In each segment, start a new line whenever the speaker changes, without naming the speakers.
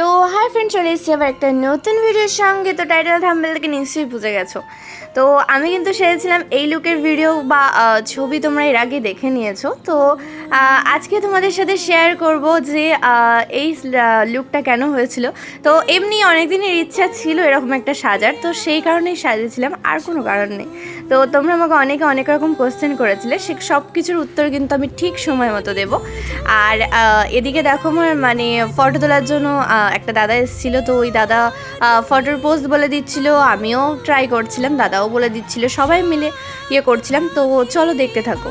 তো hi friend চলে এসেছি আবার একটা নতুন ভিডিওর সঙ্গে। তো টাইটেল থাম্বেল থেকে নিশ্চয়ই বুঝে গেছো। তো আমি কিন্তু সেরেছিলাম এই লুকের ভিডিও বা ছবি তোমরা এর আগে দেখে নিয়েছো। তো আজকে তোমাদের সাথে শেয়ার করব যে এই লুকটা কেন হয়েছিল। তো এমনি অনেক দিনের ইচ্ছা ছিল এরকম একটা সাজার। তো সেই কারণেই সাজিয়েছিলাম। আর কোনো কারণ নেই। তো তোমরা আমাকে অনেকে অনেক রকম কোশ্চেন করেছিলে, সে সব কিছুর উত্তর কিন্তু আমি ঠিক সময় মতো দেবো। আর এদিকে দেখো আমার মানে ফটো তোলার জন্য একটা দাদা এসেছিল, তো ওই দাদা ফটোর পোস্ট বলে দিচ্ছিল, আমিও ট্রাই করছিলাম, দাদাও বলে দিচ্ছিল, সবাই মিলে ইয়ে করছিলাম, তো চলো দেখতে থাকো।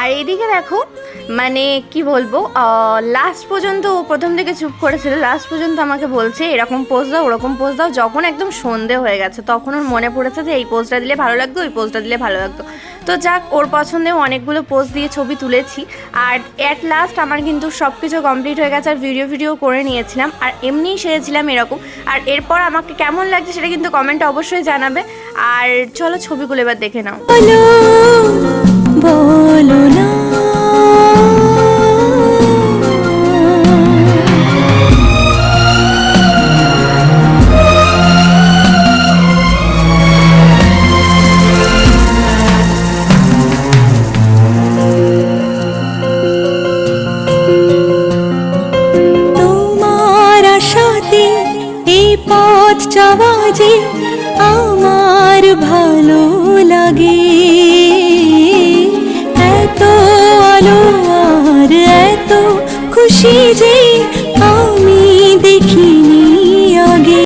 আর
এদিকে দেখো মানে কি বলব লাস্ট পর্যন্ত ও প্রথম থেকে চুপ করেছিল লাস্ট পর্যন্ত আমাকে বলছে, এরকম পোজ দাও, ওরকম পোজ দাও। যখন একদম সন্ধে হয়ে গেছে, তখন ওর মনে পড়েছে যে, এই পোজটা দিলে ভালো লাগতো, ওই পোজটা দিলে ভালো লাগতো। তো যাক, ওর পছন্দেও অনেকগুলো পোজ দিয়ে ছবি তুলেছি। আর অ্যাট লাস্ট আমার কিন্তু সব কিছু কমপ্লিট হয়ে গেছে, আর ভিডিও ভিডিও করে নিয়েছিলাম। আর এমনিই সেরেছিলাম এরকম। আর এরপর আমাকে কেমন লাগছে সেটা কিন্তু কমেন্টে অবশ্যই জানাবে। আর চলো ছবিগুলো এবার দেখে নাও।
বলো না। তোমার আশাতে এই পথ চাওয়া যে 季节